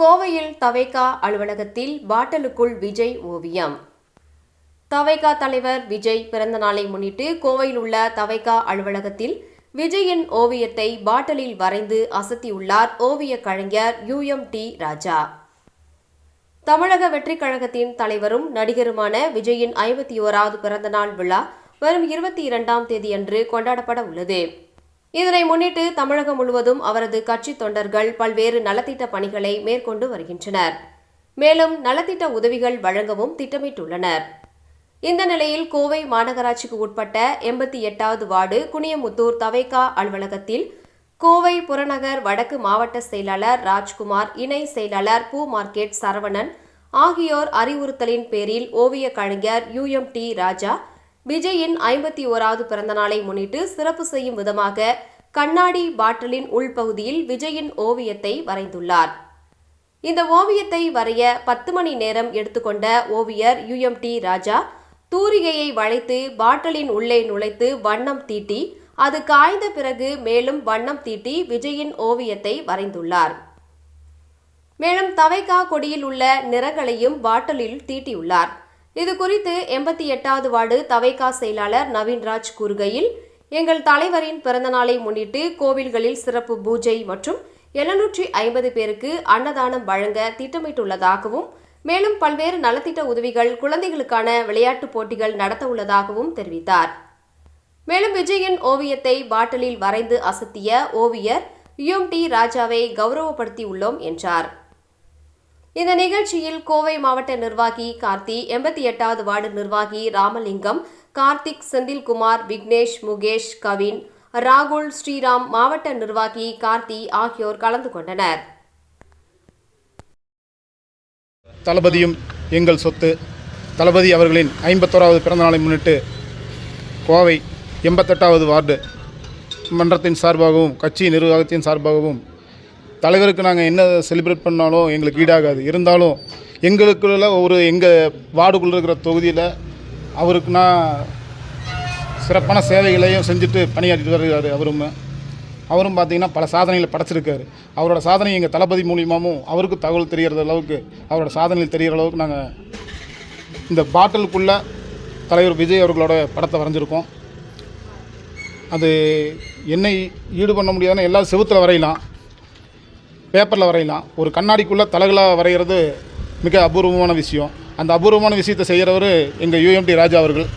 கோவையில் தவைக்கா அலுவலகத்தில் பாட்டலுக்குள் விஜய் ஓவியம். தவைகா தலைவர் விஜய் பிறந்த நாளை முன்னிட்டு கோவையில் உள்ள தவைக்கா அலுவலகத்தில் விஜயின் ஓவியத்தை பாட்டலில் வரைந்து அசத்தியுள்ளார் ஓவியக் கலைஞர் யூஎம் டி. ராஜா. தமிழக வெற்றிக் கழகத்தின் தலைவரும் நடிகருமான விஜயின் ஐம்பத்தி ஓராவது பிறந்தநாள் விழா வரும் இருபத்தி இரண்டாம் தேதியன்று கொண்டாடப்பட உள்ளது. இதனை முன்னிட்டு தமிழகம் முழுவதும் அவரது கட்சி தொண்டர்கள் பல்வேறு நலத்திட்ட பணிகளை மேற்கொண்டு வருகின்றனர். மேலும் நலத்திட்ட உதவிகள் வழங்கவும் திட்டமிட்டுள்ளனர். இந்த நிலையில் கோவை மாநகராட்சிக்கு உட்பட்ட எண்பத்தி எட்டாவது வார்டு குனியமுத்தூர் தவைக்கா அலுவலகத்தில் கோவை புறநகர் வடக்கு மாவட்ட செயலாளர் ராஜ்குமார் இணை செயலாளர் பூ மார்க்கெட் சரவணன் ஆகியோர் அறிவுறுத்தலின் பேரில் ஓவியக் கலைஞர் யூஎம் டி ராஜா விஜயின் ஐம்பத்தி ஓராவது பிறந்தநாளை முன்னிட்டு சிறப்பு செய்யும் விதமாக கண்ணாடி பாட்டிலின் உள்பகுதியில் விஜயின் ஓவியத்தை வரைந்துள்ளார். இந்த ஓவியத்தை வரைய பத்து மணி நேரம் எடுத்துக்கொண்ட ஓவியர் யுஎம் டி. ராஜா தூரிகையை வளைத்து பாட்டிலின் உள்ளே நுழைத்து வண்ணம் தீட்டி அது காய்ந்த பிறகு மேலும் வண்ணம் தீட்டி விஜயின் ஓவியத்தை வரைந்துள்ளார். மேலும் தவைக்கா கொடியில் உள்ள நிறங்களையும் பாட்டிலில் தீட்டியுள்ளார். இது குறித்து எண்பத்தி எட்டாவது வார்டு தவைக்கா செயலாளர் நவீன்ராஜ் கூறுகையில் எங்கள் தலைவரின் பிறந்தநாளை முன்னிட்டு கோவில்களில் சிறப்பு பூஜை மற்றும் எழுநூற்றி ஐம்பது பேருக்கு அன்னதானம் வழங்க திட்டமிட்டுள்ளதாகவும் மேலும் பல்வேறு நலத்திட்ட உதவிகள் குழந்தைகளுக்கான விளையாட்டுப் போட்டிகள் நடத்த உள்ளதாகவும் தெரிவித்தார். மேலும் விஜயின் ஓவியத்தை பாட்டிலில் வரைந்து அசத்திய ஓவியர் யுஎம் டி ராஜாவை கௌரவப்படுத்தியுள்ளோம் என்றார். இந்த நிகழ்ச்சியில் கோவை மாவட்ட நிர்வாகி கார்த்தி எண்பத்தி எட்டாவது வார்டு நிர்வாகி ராமலிங்கம் கார்த்திக் செந்தில்குமார் விக்னேஷ் முகேஷ் கவின் ராகுல் ஸ்ரீராம் மாவட்ட நிர்வாகி கார்த்தி ஆகியோர் கலந்து கொண்டனர். தளபதியும் எங்கள் சொத்து. தளபதி அவர்களின் ஐம்பத்தோராவது பிறந்தநாளை முன்னிட்டு கோவை எண்பத்தெட்டாவது வார்டு மன்றத்தின் சார்பாகவும் கட்சி நிர்வாகத்தின் சார்பாகவும் தலைவருக்கு நாங்கள் என்ன செலிப்ரேட் பண்ணாலும் எங்களுக்கு ஈடாகாது. இருந்தாலும் எங்களுக்குள்ள ஒரு எங்கள் வார்டுக்குள்ள இருக்கிற தொகுதியில் அவருக்கு நான் சிறப்பான சேவைகளையும் செஞ்சுட்டு பணியாற்றிட்டு வருகிறார் அவரும். அவரும் பார்த்திங்கன்னா பல சாதனைகளை படைச்சிருக்காரு. அவரோட சாதனை எங்கள் தளபதி மூலியமாகவும் அவருக்கு தகவல் தெரிகிற அளவுக்கு அவரோட சாதனைகள் தெரிகிற அளவுக்கு நாங்கள் இந்த பாட்டிலுக்குள்ளே தலைவர் விஜய் அவர்களோட படத்தை வரைஞ்சிருக்கோம். அது என்னை ஈடு பண்ண முடியாதுன்னு எல்லா செவுத்தில் வரையலாம். பேப்பரில் வரையலாம். ஒரு கண்ணாடிக்குள்ளே தலகலாக வரைகிறது மிக அபூர்வமான விஷயம். அந்த அபூர்வமான விஷயத்தை செய்கிறவர் எங்கள் யூஎம்டி ராஜா அவர்கள்.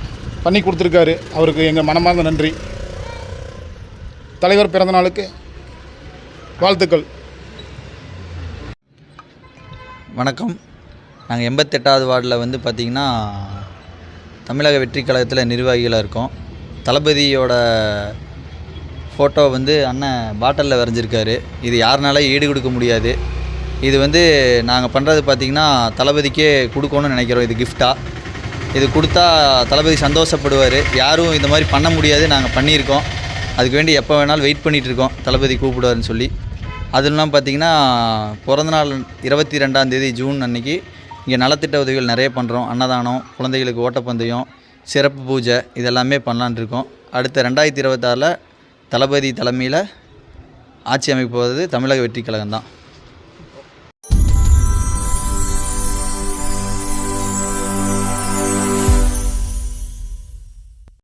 பண்ணி கொடுத்துருக்காரு. அவருக்கு எங்கள் மனமார்ந்த நன்றி. தலைவர் பிறந்த நாளுக்கு வாழ்த்துக்கள். வணக்கம். நாங்கள் எண்பத்தெட்டாவது வார்டில் வந்து பார்த்திங்கன்னா தமிழக வெற்றி கழகத்தில் நிர்வாகிகளாக இருக்கோம். தளபதியோட ஃபோட்டோ வந்து அண்ணன் பாட்டிலில் வரைஞ்சிருக்காரு. இது யாருனால ஈடு கொடுக்க முடியாது. இது வந்து நாங்கள் பண்ணுறது பார்த்திங்கன்னா தளபதிக்கே கொடுக்கணும்னு நினைக்கிறோம். இது கிஃப்டாக இது கொடுத்தா தளபதி சந்தோஷப்படுவார். யாரும் இந்த மாதிரி பண்ண முடியாது. நாங்கள் பண்ணியிருக்கோம். அதுக்கு வேண்டி எப்போ வேணாலும் வெயிட் பண்ணிகிட்ருக்கோம் தளபதி கூப்பிடுவாருன்னு சொல்லி. அது இல்லாமல் பார்த்தீங்கன்னா பிறந்தநாள் இருபத்தி ரெண்டாந்தேதி ஜூன் அன்னைக்கு இங்கே நலத்திட்ட உதவிகள் நிறைய பண்ணுறோம் அன்னதானம் குழந்தைகளுக்கு ஓட்டப்பந்தயம் சிறப்பு பூஜை இதெல்லாமே பண்ணலான் இருக்கோம். அடுத்த ரெண்டாயிரத்தி இருபத்தாறில் தளபதி தலைமையில் ஆட்சி அமைப்பது தமிழக வெற்றி கழகம் தான்